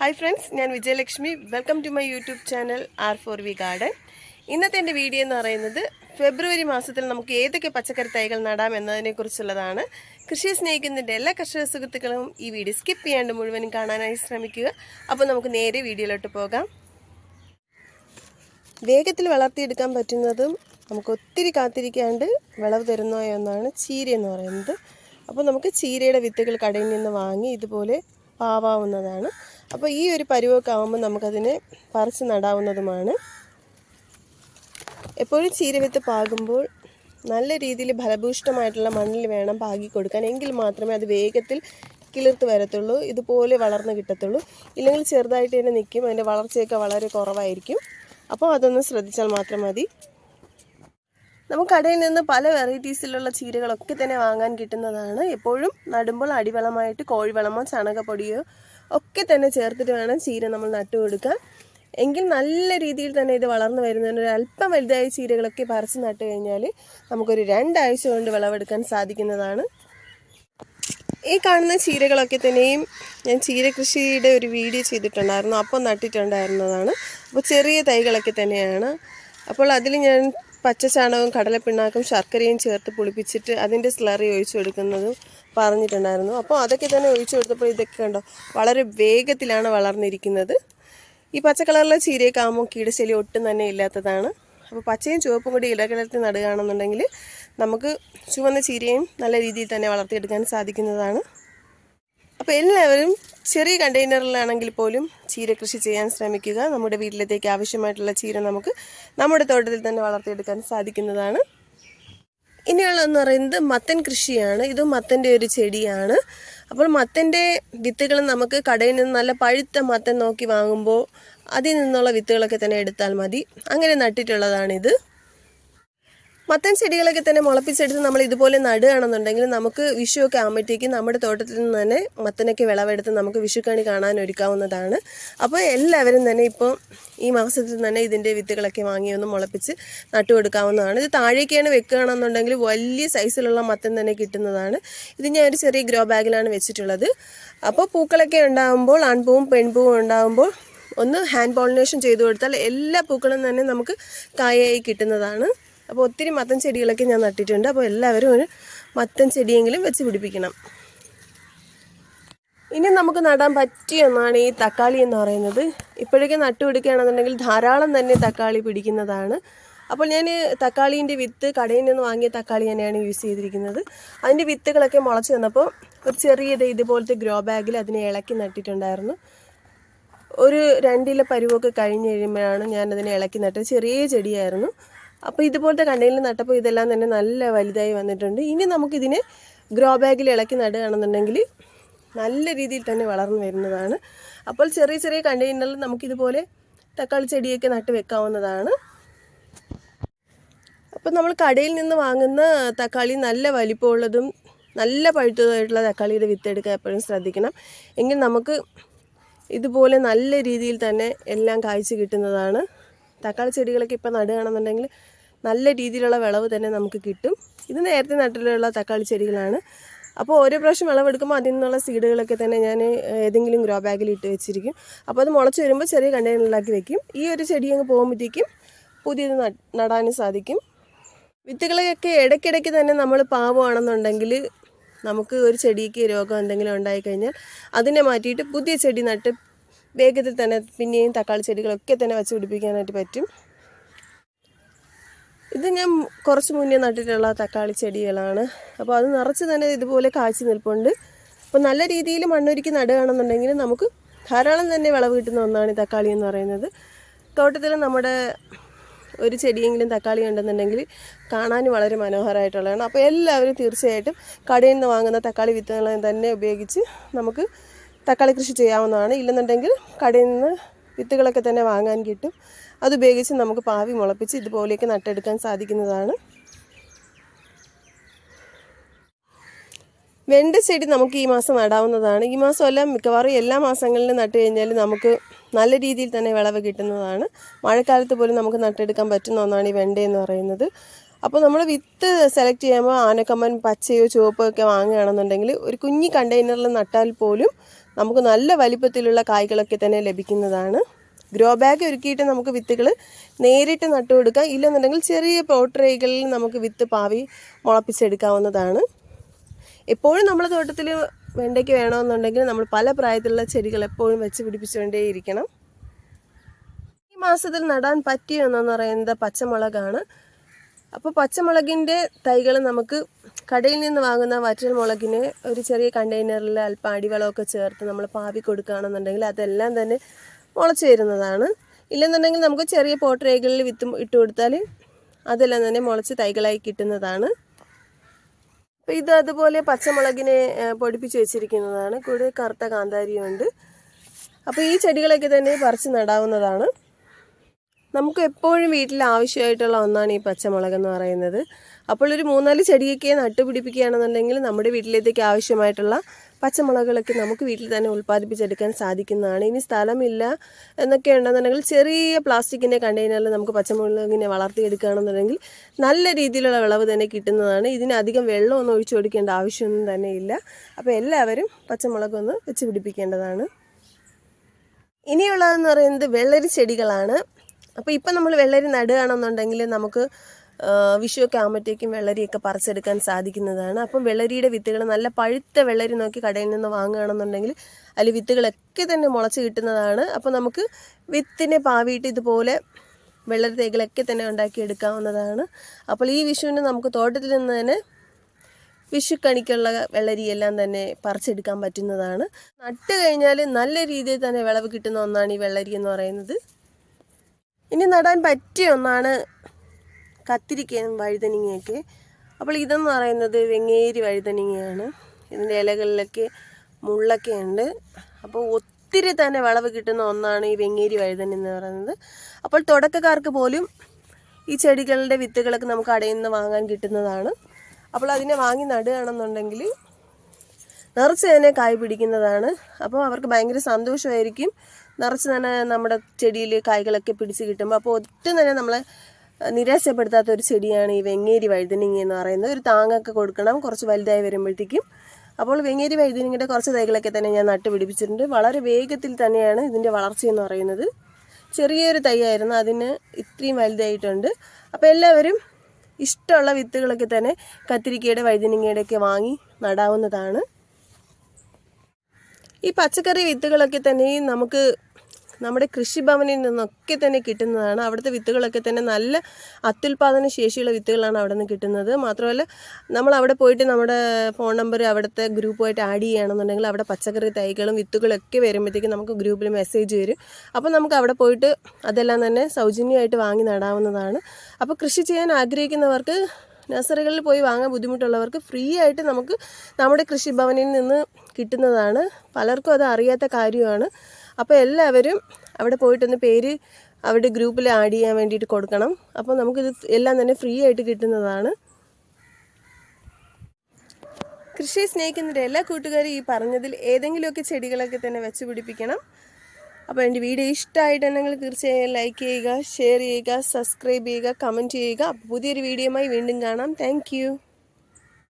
Hi friends ഞാൻ Vijayalakshmi. Welcome to my YouTube channel R for V garden ഇന്നത്തെ എന്റെ video എന്ന് പറയുന്നത് ഫെബ്രുവരി മാസത്തിൽ നമുക്ക് ഏതൊക്കെ പച്ചക്കറി തൈകൾ നടാം എന്നതിനെക്കുറിച്ചുള്ളതാണ് കൃഷിയെ സ്നേഹിക്കുന്നതിന്റെ എല്ലാ കർഷക സുഹൃത്തുക്കളും ഈ വീഡിയോ സ്കിപ്പ് ചെയ്യാണ്ട് മുഴുവനും കാണാനായി ശ്രമിക്കുക. അപ്പോൾ നമുക്ക് നേരെ വീഡിയോയിലോട്ട് പോകാം. വേഗത്തിൽ വളർത്തിയെടുക്കാൻ പറ്റുന്നതും നമുക്ക് ഒത്തിരി കാത്തിരിക്കാണ്ട് വിളവ് തരുന്ന ഒന്നാണ് ചീര എന്ന് പറയുന്നത്. അപ്പോൾ നമുക്ക് ചീരയുടെ വിത്തുകൾ കടയിൽ നിന്ന് വാങ്ങി ഇതുപോലെ പാവാവുന്നതാണ്. അപ്പോൾ ഈ ഒരു പരുവൊക്കെ ആകുമ്പോൾ നമുക്കതിനെ പറിച്ച് നടാവുന്നതുമാണ്. എപ്പോഴും ചീര വിത്ത് പാകുമ്പോൾ നല്ല രീതിയിൽ ഫലഭൂഷ്ടമായിട്ടുള്ള മണ്ണിൽ വേണം പാകി കൊടുക്കാൻ. എങ്കിൽ മാത്രമേ അത് വേഗത്തിൽ കിളിർത്ത് വരത്തുള്ളൂ. ഇതുപോലെ വളർന്ന് കിട്ടത്തുള്ളൂ. ഇല്ലെങ്കിൽ ചെറുതായിട്ട് തന്നെ നിൽക്കും അതിന്റെ വളർച്ചയൊക്കെ വളരെ കുറവായിരിക്കും. അപ്പോൾ അതൊന്ന് ശ്രദ്ധിച്ചാൽ മാത്രം മതി. നമുക്ക് കടയിൽ നിന്ന് പല വെറൈറ്റീസിലുള്ള ചീരകളൊക്കെ തന്നെ വാങ്ങാൻ കിട്ടുന്നതാണ്. എപ്പോഴും നടുമ്പോൾ അടിവളമായിട്ട് കോഴിവളമോ ചാണകപ്പൊടിയോ ഒക്കെ തന്നെ ചേർത്തിട്ട് വേണം ചീര നമ്മൾ നട്ടു കൊടുക്കാൻ. എങ്കിൽ നല്ല രീതിയിൽ തന്നെ ഇത് വളർന്നു വരുന്നതിന് ഒരു അല്പം വലുതായ ചീരകളൊക്കെ പറിച്ച് നട്ട് കഴിഞ്ഞാൽ നമുക്കൊരു രണ്ടാഴ്ച കൊണ്ട് വിളവെടുക്കാൻ സാധിക്കുന്നതാണ്. ഈ കാണുന്ന ചീരകളൊക്കെ തന്നെയും ഞാൻ ചീര കൃഷിയുടെ ഒരു വീഡിയോ ചെയ്തിട്ടുണ്ടായിരുന്നു. അപ്പോൾ നട്ടിട്ടുണ്ടായിരുന്നതാണ്. അപ്പോൾ ചെറിയ തൈകളൊക്കെ തന്നെയാണ്. അപ്പോൾ അതിൽ ഞാൻ പച്ചച്ചാണകവും കടലപ്പിണ്ണാക്കും ശർക്കരയും ചേർത്ത് പുളിപ്പിച്ചിട്ട് അതിന്റെ സ്ലറി ഒഴിച്ചു കൊടുക്കുന്നതും പറഞ്ഞിട്ടുണ്ടായിരുന്നു. അപ്പോൾ അതൊക്കെ തന്നെ ഒഴിച്ചു കൊടുത്തപ്പോൾ ഇതൊക്കെ കണ്ടോ വളരെ വേഗത്തിലാണ് വളർന്നിരിക്കുന്നത്. ഈ പച്ച കളറിലെ ചീരയൊക്കെ ആകുമ്പോൾ കീടശല്യം ഒട്ടും തന്നെ ഇല്ലാത്തതാണ്. അപ്പോൾ പച്ചയും ചുവപ്പും കൂടി ഇടകലർത്തി നടുകയാണെന്നുണ്ടെങ്കിൽ നമുക്ക് ചുവന്ന ചീരയും നല്ല രീതിയിൽ തന്നെ വളർത്തിയെടുക്കാൻ സാധിക്കുന്നതാണ്. അപ്പോൾ എല്ലാവരും ചെറിയ കണ്ടെയ്നറിലാണെങ്കിൽ പോലും ചീര കൃഷി ചെയ്യാൻ ശ്രമിക്കുക. നമ്മുടെ വീട്ടിലത്തേക്ക് ആവശ്യമായിട്ടുള്ള ചീര നമുക്ക് നമ്മുടെ തോട്ടത്തിൽ തന്നെ വളർത്തിയെടുക്കാൻ സാധിക്കുന്നതാണ്. ഇനിയുള്ളതെന്ന് പറയുന്നത് മത്തൻ കൃഷിയാണ്. ഇത് മത്തന്റെ ഒരു ചെടിയാണ്. അപ്പോൾ മത്തന്റെ വിത്തുകൾ നമുക്ക് കടയിൽ നിന്ന് നല്ല പഴുത്ത മത്തൻ നോക്കി വാങ്ങുമ്പോൾ അതിൽ നിന്നുള്ള വിത്തുകളൊക്കെ തന്നെ എടുത്താൽ മതി. അങ്ങനെ നട്ടിട്ടുള്ളതാണിത്. മത്തൻ ചെടികളൊക്കെ തന്നെ മുളപ്പിച്ചെടുത്ത് നമ്മൾ ഇതുപോലെ നടുകയാണെന്നുണ്ടെങ്കിൽ നമുക്ക് വിഷുവൊക്കെ ആകുമ്പോഴത്തേക്കും നമ്മുടെ തോട്ടത്തിൽ നിന്ന് തന്നെ മത്തനൊക്കെ വിളവെടുത്ത് നമുക്ക് വിഷുക്കണി കാണാൻ ഒരുക്കാവുന്നതാണ്. അപ്പോൾ എല്ലാവരും തന്നെ ഇപ്പോൾ ഈ മാസത്തിൽ തന്നെ ഇതിന്റെ വിത്തുകളൊക്കെ വാങ്ങി ഒന്ന് മുളപ്പിച്ച് നട്ടു കൊടുക്കാവുന്നതാണ്. ഇത് താഴേക്കാണ് വെക്കുകയാണെന്നുണ്ടെങ്കിൽ വലിയ സൈസിലുള്ള മത്തൻ തന്നെ കിട്ടുന്നതാണ്. ഇത് ഞാൻ ഒരു ചെറിയ ഗ്രോ ബാഗിലാണ് വെച്ചിട്ടുള്ളത്. അപ്പോൾ പൂക്കളൊക്കെ ഉണ്ടാകുമ്പോൾ ആൺപൂവും പെൺപൂവും ഉണ്ടാകുമ്പോൾ ഒന്ന് ഹാൻഡ് പോളിനേഷൻ ചെയ്തു കൊടുത്താൽ എല്ലാ പൂക്കളും തന്നെ നമുക്ക് കായയായി കിട്ടുന്നതാണ്. അപ്പോൾ ഒത്തിരി മത്തൻ ചെടികളൊക്കെ ഞാൻ നട്ടിട്ടുണ്ട്. അപ്പോൾ എല്ലാവരും ഒരു മത്തൻ ചെടിയെങ്കിലും വെച്ച് പിടിപ്പിക്കണം. ഇനി നമുക്ക് നടാൻ പറ്റിയ ഒന്നാണ് ഈ തക്കാളി എന്ന് പറയുന്നത്. ഇപ്പോഴൊക്കെ നട്ടുപിടിക്കുകയാണെന്നുണ്ടെങ്കിൽ ധാരാളം തന്നെ തക്കാളി പിടിക്കുന്നതാണ്. അപ്പോൾ ഞാൻ തക്കാളീന്റെ വിത്ത് കടയിൽ നിന്ന് വാങ്ങിയ തക്കാളി തന്നെയാണ് യൂസ് ചെയ്തിരിക്കുന്നത്. അതിന്റെ വിത്തുകളൊക്കെ മുളച്ച് വന്നപ്പോൾ ഒരു ചെറിയത് ഇതുപോലത്തെ ഗ്രോ ബാഗിൽ അതിനെ ഇളക്കി നട്ടിട്ടുണ്ടായിരുന്നു. ഒരു രണ്ടില പരുവൊക്കെ കഴിഞ്ഞ് കഴിയുമ്പോഴാണ് ഞാനതിനെ ഇളക്കി നട്ടത്. ചെറിയ ചെടിയായിരുന്നു. അപ്പോൾ ഇതുപോലത്തെ കണ്ടെയ്നറിൽ നട്ടപ്പോൾ ഇതെല്ലാം തന്നെ നല്ല വലുതായി വന്നിട്ടുണ്ട്. ഇനി നമുക്കിതിനെ ഗ്രോ ബാഗിൽ ഇളക്കി നടുകയാണെന്നുണ്ടെങ്കിൽ നല്ല രീതിയിൽ തന്നെ വളർന്നു വരുന്നതാണ്. അപ്പോൾ ചെറിയ ചെറിയ കണ്ടെയ്നറിൽ നമുക്കിതുപോലെ തക്കാളി ചെടിയൊക്കെ നട്ട് വെക്കാവുന്നതാണ്. അപ്പോൾ നമ്മൾ കടയിൽ നിന്ന് വാങ്ങുന്ന തക്കാളി നല്ല വലിപ്പമുള്ളതും നല്ല പഴുത്തതായിട്ടുള്ള തക്കാളിയുടെ വിത്തെടുക്കാൻ എപ്പോഴും ശ്രദ്ധിക്കണം. എങ്കിൽ നമുക്ക് ഇതുപോലെ നല്ല രീതിയിൽ തന്നെ എല്ലാം കാഴ്ച കിട്ടുന്നതാണ്. തക്കാളി ചെടികളൊക്കെ ഇപ്പോൾ നടുകയാണെന്നുണ്ടെങ്കിൽ നല്ല രീതിയിലുള്ള വിളവ് തന്നെ നമുക്ക് കിട്ടും. ഇത് നേരത്തെ നട്ടിലുള്ള തക്കാളി ചെടികളാണ്. അപ്പോൾ ഓരോ പ്രാവശ്യം വിളവെടുക്കുമ്പോൾ അതിൽ നിന്നുള്ള സീഡുകളൊക്കെ തന്നെ ഞാൻ ഏതെങ്കിലും ഗ്രോ ബാഗിൽ ഇട്ട് വെച്ചിരിക്കും. അപ്പോൾ അത് മുളച്ച് വരുമ്പോൾ ചെറിയ കണ്ടെയ്നറിലാക്കി വെക്കും. ഈ ഒരു ചെടി അങ്ങ് പോകുമ്പോഴത്തേക്കും പുതിയത് നടാനും സാധിക്കും. വിത്തുകളൊക്കെ ഇടയ്ക്കിടയ്ക്ക് തന്നെ നമ്മൾ പാവുകയാണെന്നുണ്ടെങ്കിൽ നമുക്ക് ഒരു ചെടിക്ക് രോഗം എന്തെങ്കിലും ഉണ്ടായിക്കഴിഞ്ഞാൽ അതിനെ മാറ്റിയിട്ട് പുതിയ ചെടി നട്ട് വേഗത്തിൽ തന്നെ പിന്നെയും തക്കാളി ചെടികളൊക്കെ തന്നെ വെച്ച് പിടിപ്പിക്കാനായിട്ട് പറ്റും. ഇത് ഞാൻ കുറച്ച് മുന്നേ നട്ടിട്ടുള്ള തക്കാളി ചെടികളാണ്. അപ്പോൾ അത് നിറച്ച് തന്നെ ഇതുപോലെ കാഴ്ച നിൽപ്പുണ്ട്. അപ്പോൾ നല്ല രീതിയിൽ മണ്ണൊരുക്കി നടുകയാണെന്നുണ്ടെങ്കിൽ നമുക്ക് ധാരാളം തന്നെ വിളവ് കിട്ടുന്ന ഒന്നാണ് ഈ തക്കാളി എന്ന് പറയുന്നത്. തോട്ടത്തിൽ നമ്മുടെ ഒരു ചെടിയെങ്കിലും തക്കാളി ഉണ്ടെന്നുണ്ടെങ്കിൽ കാണാൻ വളരെ മനോഹരമായിട്ടുള്ളതാണ്. അപ്പോൾ എല്ലാവരും തീർച്ചയായിട്ടും കടയിൽ നിന്ന് വാങ്ങുന്ന തക്കാളി വിത്തുകൾ തന്നെ ഉപയോഗിച്ച് നമുക്ക് തക്കാളി കൃഷി ചെയ്യാവുന്നതാണ്. ഇല്ലെന്നുണ്ടെങ്കിൽ കടയിൽ നിന്ന് വിത്തുകളൊക്കെ തന്നെ വാങ്ങാൻ കിട്ടും. അതുപയോഗിച്ച് നമുക്ക് പാവി മുളപ്പിച്ച് ഇതുപോലെയൊക്കെ നട്ടെടുക്കാൻ സാധിക്കുന്നതാണ്. വെണ്ട ചെടി നമുക്ക് ഈ മാസം നടാവുന്നതാണ്. ഈ മാസം അല്ല മിക്കവാറും എല്ലാ മാസങ്ങളിലും നട്ട് കഴിഞ്ഞാൽ നമുക്ക് നല്ല രീതിയിൽ തന്നെ വിളവ് കിട്ടുന്നതാണ്. മഴക്കാലത്ത് പോലും നമുക്ക് നട്ടെടുക്കാൻ പറ്റുന്ന ഒന്നാണ് ഈ വെണ്ട എന്ന് പറയുന്നത്. അപ്പോൾ നമ്മൾ വിത്ത് സെലക്ട് ചെയ്യുമ്പോൾ ആനക്കമ്മൻ പച്ചയോ ചുവപ്പോ ഒക്കെ വാങ്ങുകയാണെന്നുണ്ടെങ്കിൽ ഒരു കുഞ്ഞി കണ്ടെയ്നറിൽ നട്ടാൽ പോലും നമുക്ക് നല്ല വലിപ്പത്തിലുള്ള കായ്കളൊക്കെ തന്നെ ലഭിക്കുന്നതാണ്. ഗ്രോ ബാഗ് ഒരുക്കിയിട്ട് നമുക്ക് വിത്തുകൾ നേരിട്ട് നട്ടു കൊടുക്കാം. ഇല്ലെന്നുണ്ടെങ്കിൽ ചെറിയ പോട്ടറൈകളിൽ നമുക്ക് വിത്ത് പാവി മുളപ്പിച്ചെടുക്കാവുന്നതാണ്. എപ്പോഴും നമ്മൾ തോട്ടത്തിൽ വെണ്ടയ്ക്ക് വേണമെന്നുണ്ടെങ്കിൽ നമ്മൾ പല പ്രായത്തിലുള്ള ചെടികൾ എപ്പോഴും വെച്ച് പിടിപ്പിച്ചുകൊണ്ടേയിരിക്കണം. ഈ മാസത്തിൽ നടാൻ പറ്റിയ ഒന്നെന്ന് പറയുന്നത് പച്ചമുളകാണ്. അപ്പോൾ പച്ചമുളകിന്റെ തൈകൾ നമുക്ക് കടയിൽ നിന്ന് വാങ്ങുന്ന വറ്റൽ മുളകിന് ഒരു ചെറിയ കണ്ടെയ്നറിൽ അല്പം അടിവളമൊക്കെ ചേർത്ത് നമ്മൾ പാവി കൊടുക്കുകയാണെന്നുണ്ടെങ്കിൽ അതെല്ലാം തന്നെ മുളച്ച് വരുന്നതാണ്. ഇല്ലെന്നുണ്ടെങ്കിൽ നമുക്ക് ചെറിയ പോട്ടറേകളിൽ വിത്ത് ഇട്ട് കൊടുത്താൽ അതെല്ലാം തന്നെ മുളച്ച് തൈകളായി കിട്ടുന്നതാണ്. അപ്പോൾ ഇത് അതുപോലെ പച്ചമുളകിനെ പൊടിപ്പിച്ച് വെച്ചിരിക്കുന്നതാണ്. കൂടെ കറുത്ത കാന്താരിയുണ്ട്. അപ്പോൾ ഈ ചെടികളൊക്കെ തന്നെ പറിച്ച് നടാവുന്നതാണ്. നമുക്ക് എപ്പോഴും വീട്ടിൽ ആവശ്യമായിട്ടുള്ള ഒന്നാണ് ഈ പച്ചമുളക് എന്ന് പറയുന്നത്. അപ്പോൾ ഒരു മൂന്നാൽ ചെടിയൊക്കെ നട്ടുപിടിപ്പിക്കുകയാണെന്നുണ്ടെങ്കിൽ നമ്മുടെ വീട്ടിലേക്ക് ആവശ്യമായിട്ടുള്ള പച്ചമുളകളൊക്കെ നമുക്ക് വീട്ടിൽ തന്നെ ഉൽപ്പാദിപ്പിച്ചെടുക്കാൻ സാധിക്കുന്നതാണ്. ഇനി സ്ഥലമില്ല എന്നൊക്കെ ഉണ്ടെന്നുണ്ടെങ്കിൽ ചെറിയ പ്ലാസ്റ്റിക്കിന്റെ കണ്ടെയ്നറിൽ നമുക്ക് പച്ചമുളകിനെ വളർത്തിയെടുക്കുകയാണെന്നുണ്ടെങ്കിൽ നല്ല രീതിയിലുള്ള വിളവ് തന്നെ കിട്ടുന്നതാണ്. ഇതിനധികം വെള്ളമൊന്നും ഒഴിച്ചു കൊടുക്കേണ്ട ആവശ്യമൊന്നും തന്നെ ഇല്ല. അപ്പോൾ എല്ലാവരും പച്ചമുളകൊന്ന് വെച്ച് പിടിപ്പിക്കേണ്ടതാണ്. ഇനിയുള്ളതെന്ന് പറയുന്നത് വെള്ളരി ചെടികളാണ്. അപ്പോൾ ഇപ്പം നമ്മൾ വെള്ളരി നടുകയാണെന്നുണ്ടെങ്കിൽ നമുക്ക് വിഷുവൊക്കെ ആകുമ്പോഴത്തേക്കും വെള്ളരിയൊക്കെ പറിച്ചെടുക്കാൻ സാധിക്കുന്നതാണ്. അപ്പം വെള്ളരിയുടെ വിത്തുകൾ നല്ല പഴുത്ത വെള്ളരി നോക്കി കടയിൽ നിന്ന് വാങ്ങുകയാണെന്നുണ്ടെങ്കിൽ അതിൽ വിത്തുകളൊക്കെ തന്നെ മുളച്ച് കിട്ടുന്നതാണ്. അപ്പോൾ നമുക്ക് വിത്തിനെ പാവിയിട്ട് ഇതുപോലെ വെള്ളരി തൈകളൊക്കെ തന്നെ ഉണ്ടാക്കി എടുക്കാവുന്നതാണ് അപ്പോൾ ഈ വിഷുവിന് നമുക്ക് തോട്ടത്തിൽ നിന്ന് തന്നെ വിഷുക്കണിക്കുള്ള വെള്ളരിയെല്ലാം തന്നെ പറിച്ചെടുക്കാൻ പറ്റുന്നതാണ്. നട്ട് കഴിഞ്ഞാൽ നല്ല രീതിയിൽ തന്നെ വിളവ് കിട്ടുന്ന ഒന്നാണ് ഈ വെള്ളരി എന്ന് പറയുന്നത്. ഇനി നടാൻ പറ്റിയ ഒന്നാണ് കത്തിരിക്കയും വഴുതനങ്ങയൊക്കെ. അപ്പോൾ ഇതെന്ന് പറയുന്നത് വെങ്ങേരി വഴുതനങ്ങയാണ്. ഇതിന്റെ ഇലകളിലൊക്കെ മുള്ളൊക്കെ ഉണ്ട്. അപ്പോൾ ഒത്തിരി തന്നെ വളവ് കിട്ടുന്ന ഒന്നാണ് ഈ വെങ്ങേരി വഴുതന എന്ന് പറയുന്നത്. അപ്പോൾ തുടക്കക്കാർക്ക് പോലും ഈ ചെടികളുടെ വിത്തുകളൊക്കെ നമുക്ക് കടയിൽ നിന്ന് വാങ്ങാൻ കിട്ടുന്നതാണ്. അപ്പോൾ അതിനെ വാങ്ങി നടുകയാണെന്നുണ്ടെങ്കിൽ നിറച്ച് തന്നെ കായ് പിടിക്കുന്നതാണ്. അപ്പോൾ അവർക്ക് ഭയങ്കര സന്തോഷമായിരിക്കും. നിറച്ച് തന്നെ നമ്മുടെ ചെടിയിൽ കായ്കളൊക്കെ പിടിച്ച് കിട്ടുമ്പോൾ അപ്പോൾ ഒട്ടും തന്നെ നമ്മളെ നിരാശപ്പെടുത്താത്ത ഒരു ചെടിയാണ് ഈ വെങ്ങേരി വഴുതനങ്ങ എന്ന് പറയുന്നത്. ഒരു താങ്ങൊക്കെ കൊടുക്കണം കുറച്ച് വലുതായി വരുമ്പോഴത്തേക്കും. അപ്പോൾ വെങ്ങേരി വഴുതനങ്ങയുടെ കുറച്ച് തൈകളൊക്കെ തന്നെ ഞാൻ നട്ടുപിടിപ്പിച്ചിട്ടുണ്ട് വളരെ വേഗത്തിൽ തന്നെയാണ് ഇതിന്റെ വളർച്ച എന്ന് പറയുന്നത്. ചെറിയൊരു തൈയായിരുന്നു അതിന് ഇത്രയും വലുതായിട്ടുണ്ട്. അപ്പോൾ എല്ലാവരും ഇഷ്ടമുള്ള വിത്തുകളൊക്കെ തന്നെ കത്തിരിക്കയുടെ വഴുതനങ്ങയുടെ ഒക്കെ വാങ്ങി നടാവുന്നതാണ്. ഈ പച്ചക്കറി വിത്തുകളൊക്കെ തന്നെ നമുക്ക് നമ്മുടെ കൃഷിഭവനിൽ നിന്നൊക്കെ തന്നെ കിട്ടുന്നതാണ്. അവിടുത്തെ വിത്തുകളൊക്കെ തന്നെ നല്ല അത്യുൽപാദന ശേഷിയുള്ള വിത്തുകളാണ് അവിടെ നിന്ന് കിട്ടുന്നത്. മാത്രമല്ല നമ്മൾ അവിടെ പോയിട്ട് നമ്മുടെ ഫോൺ നമ്പർ അവിടുത്തെ ഗ്രൂപ്പുമായിട്ട് ആഡ് ചെയ്യുകയാണെന്നുണ്ടെങ്കിൽ അവിടെ പച്ചക്കറി തൈകളും വിത്തുകളൊക്കെ വരുമ്പോഴത്തേക്കും നമുക്ക് ഗ്രൂപ്പിൽ മെസ്സേജ് വരും. അപ്പോൾ നമുക്ക് അവിടെ പോയിട്ട് അതെല്ലാം തന്നെ സൗജന്യമായിട്ട് വാങ്ങി നടാവുന്നതാണ്. അപ്പോൾ കൃഷി ചെയ്യാൻ ആഗ്രഹിക്കുന്നവർക്ക് നഴ്സറികളിൽ പോയി വാങ്ങാൻ ബുദ്ധിമുട്ടുള്ളവർക്ക് ഫ്രീ ആയിട്ട് നമുക്ക് നമ്മുടെ കൃഷിഭവനിൽ നിന്ന് കിട്ടുന്നതാണ്. പലർക്കും അത് അറിയാത്ത കാര്യമാണ്. അപ്പോൾ എല്ലാവരും അവിടെ പോയിട്ടൊന്ന് പേര് അവരുടെ ഗ്രൂപ്പിൽ ആഡ് ചെയ്യാൻ വേണ്ടിയിട്ട് കൊടുക്കണം. അപ്പോൾ നമുക്കിത് എല്ലാം തന്നെ ഫ്രീ ആയിട്ട് കിട്ടുന്നതാണ്. കൃഷിയെ സ്നേഹിക്കുന്നവരെ എല്ലാ കൂട്ടുകാരും ഈ പറഞ്ഞതിൽ ഏതെങ്കിലുമൊക്കെ ചെടികളൊക്കെ തന്നെ വെച്ച് പിടിപ്പിക്കണം. അപ്പോൾ എന്റെ വീഡിയോ ഇഷ്ടമായിട്ടുണ്ടെങ്കിൽ തീർച്ചയായും ലൈക്ക് ചെയ്യുക ഷെയർ ചെയ്യുക സബ്സ്ക്രൈബ് ചെയ്യുക കമന്റ് ചെയ്യുക. പുതിയൊരു വീഡിയോയുമായി വീണ്ടും കാണാം. താങ്ക്